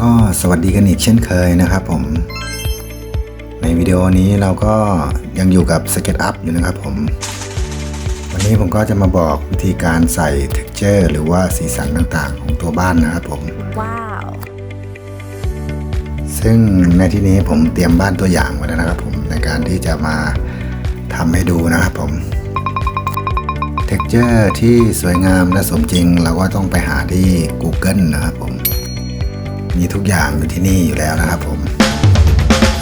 ก็สวัสดีกันอีกเช่นเคยนะครับผม ในวิดีโอนี้เราก็ยังอยู่กับ SketchUp อยู่นะครับผม วันนี้ผมก็จะมาบอกวิธีการใส่ texture หรือว่าสีสันต่างๆ ของตัวบ้านนะครับผมว้าวซึ่งในที่นี้ผมเตรียมบ้านตัวอย่างไว้แล้วนะครับผมในการที่จะมาทำให้ดูนะครับผม texture ที่สวยงามและสมจริง เราก็ต้องไปหาที่ Google นะครับผม มีทุกอย่างอยู่ที่นี่อยู่แล้วนะครับผม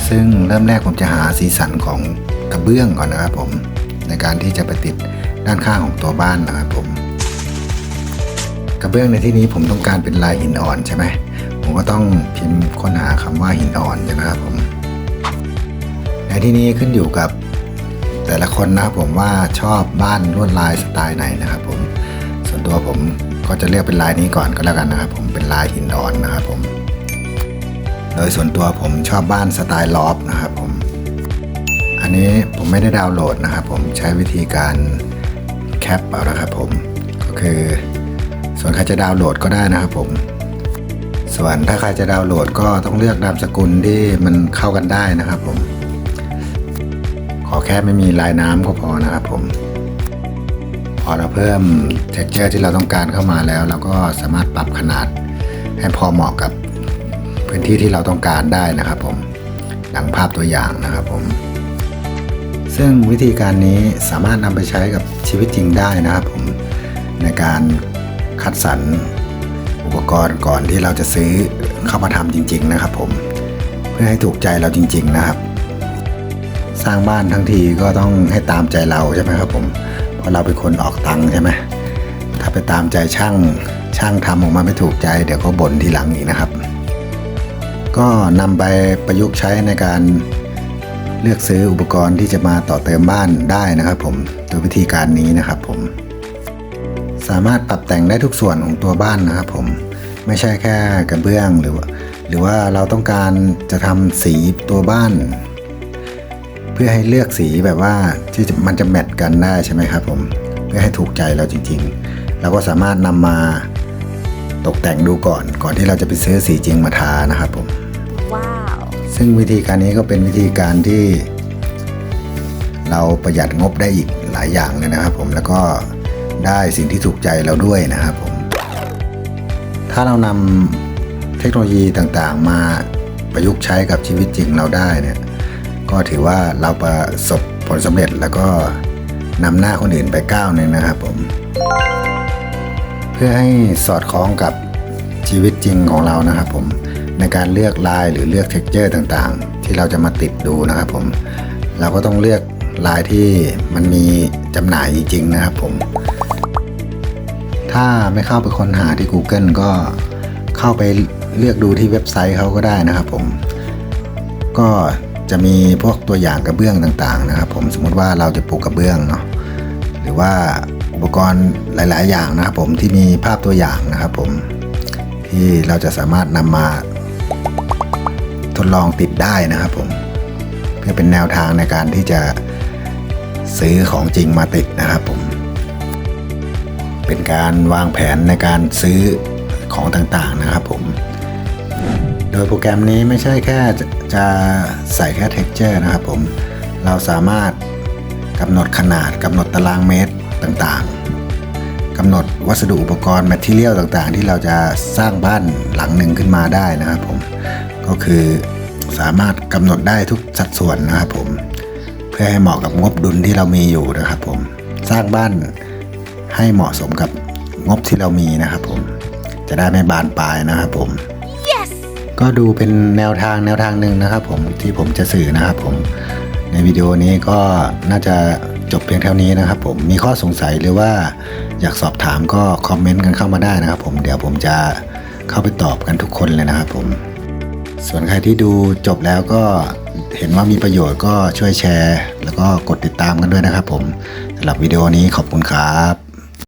ซึ่งเริ่มแรกผมจะหาสีสันของกระเบื้องก่อนนะครับผมในการที่จะไปติดด้านข้างของตัวบ้านนะครับผม กระเบื้องในที่นี้ผมต้องการเป็นลายหินอ่อนใช่ไหมผมก็ต้องพิมพ์ค้นหาคำว่าหินอ่อนใช่ไหมครับผมในที่นี้ขึ้นอยู่กับแต่ละคนนะครับผมว่าชอบบ้านลวดลายสไตล์ไหนนะครับผมส่วนตัวผม ก็จะเลือกเป็นลายนี้ก่อนก็แล้วกันนะครับ ผมเป็นลายหินอ่อนนะครับผม โดยส่วนตัวผมชอบบ้านสไตล์ลอฟนะครับผม อันนี้ผมไม่ได้ดาวน์โหลดนะครับผมใช้วิธีการแคปเอานะครับผมก็คือ ส่วนใครจะดาวน์โหลดก็ได้นะครับผมส่วนถ้าใครจะดาวน์โหลดก็ต้องเลือกนามสกุลที่มันเข้ากันได้นะครับผม ขอแค่ไม่มีลายน้ำก็พอนะครับผม พอเราเพิ่ม texture ที่เราต้องการเข้ามาแล้ว เราก็สามารถปรับขนาดให้พอเหมาะกับพื้นที่ที่เราต้องการได้นะครับผมดังภาพตัวอย่างนะครับผม ซึ่งวิธีการนี้สามารถนำไปใช้กับชีวิตจริงได้นะครับผมในการคัดสรรอุปกรณ์ก่อนที่เราจะซื้อเข้ามาทำจริง ๆ นะครับ ผมเพื่อให้ถูกใจเราจริง ๆ นะครับ สร้างบ้านทั้งทีก็ต้องให้ตามใจเราใช่ไหมครับผม เพราเราเป็นคนออกตังค์ใช่ไหมถ้าไปตามใจช่างช่างทำออกมาไม่ถูกใจ เดี๋ยวก็บ่นทีหลังอีกนะครับ ก็นำไปประยุกต์ใช้ในการเลือกซื้ออุปกรณ์ที่จะมาต่อเติมบ้านได้นะครับ ผมโดยวิธีการนี้นะครับ ผม สามารถปรับแต่งได้ทุกส่วนของตัวบ้านนะครับ ผมไม่ใช่แค่กระเบื้องหรือว่า หรือว่าเราต้องการจะทำสีตัวบ้าน พื่อให้เลือกสีแบบว่าที่จะมันจะแมทกันได้ใช่ไหมครับผมเพื่อให้ถูกใจเราจริงๆเราก็สามารถนำมาตกแต่งดูก่อน ก่อนที่เราจะไปซื้อสีจริงมาทานะครับผมว้าวซึ่งวิธีการนี้ก็เป็นวิธีการที่ เราประหยัดงบได้อีกหลายอย่างเลยนะครับ ผมแล้วก็ได้สิ่งที่ถูกใจเราด้วยนะครับผมถ้าเรานำเทคโนโลยีต่างๆ มาประยุกต์ใช้กับชีวิตจริงเราได้เนี่ย ก็ถือว่าเราประสบผลสำเร็จแล้วก็นำหน้าคนอื่นไปก้าวหนึ่งนะครับผม เพื่อให้สอดคล้องกับชีวิตจริงของเรานะครับผมในการเลือกลายหรือเลือกเท็กเจอร์ต่างๆ ที่เราจะมาติดดูนะครับผม เราก็ต้องเลือกลายที่มันมีจำหน่ายจริงๆนะครับผม ถ้าไม่เข้าไปค้นหาที่ Google ก็เข้าไปเลือกดูที่เว็บไซต์เขาก็ได้นะครับผม ก็ จะมีพวกตัวอย่างกระเบื้องต่างๆนะครับ ผมสมมติว่าเราจะปลูกกระเบื้องเนาะหรือว่าอุปกรณ์หลาย ๆ อย่างนะครับผมที่มีภาพตัวอย่างนะครับผมที่เราจะสามารถนำมาทดลองติดได้นะครับผมเพื่อเป็นแนวทางในการที่จะซื้อของจริงมาติดนะครับผมเป็นการวางแผนในการซื้อของต่างๆนะครับผม โดยโปรแกรมนี้ไม่ใช่แค่จะใส่แค่ texture นะครับผม เราสามารถกำหนดขนาดกำหนดตารางเมตรต่างๆกำหนดวัสดุอุปกรณ์แมทเทียลต่างๆ ที่เราจะสร้างบ้านหลังหนึ่งขึ้นมาได้นะครับผม ก็คือสามารถกำหนดได้ทุกสัดส่วนนะครับผม เพื่อให้เหมาะกับงบดุลที่เรามีอยู่นะครับผม สร้างบ้านให้เหมาะสมกับงบที่เรามีนะครับผม จะได้ไม่บานปลายนะครับผม ก็ดูเป็นแนวทางแนวทางหนึ่งนะครับผมที่ผมจะสื่อนะครับผมในวิดีโอนี้ก็น่าจะจบเพียงเท่านี้นะครับผมมีข้อสงสัยหรือว่าอยากสอบถามก็คอมเมนต์กันเข้ามาได้นะครับผมเดี๋ยวผมจะเข้าไปตอบกันทุกคนเลยนะครับผมส่วนใครที่ดูจบแล้วก็เห็นว่ามีประโยชน์ก็ช่วยแชร์ แล้วก็กดติดตามกันด้วยนะครับผมสำหรับวิดีโอนี้ขอบคุณครับ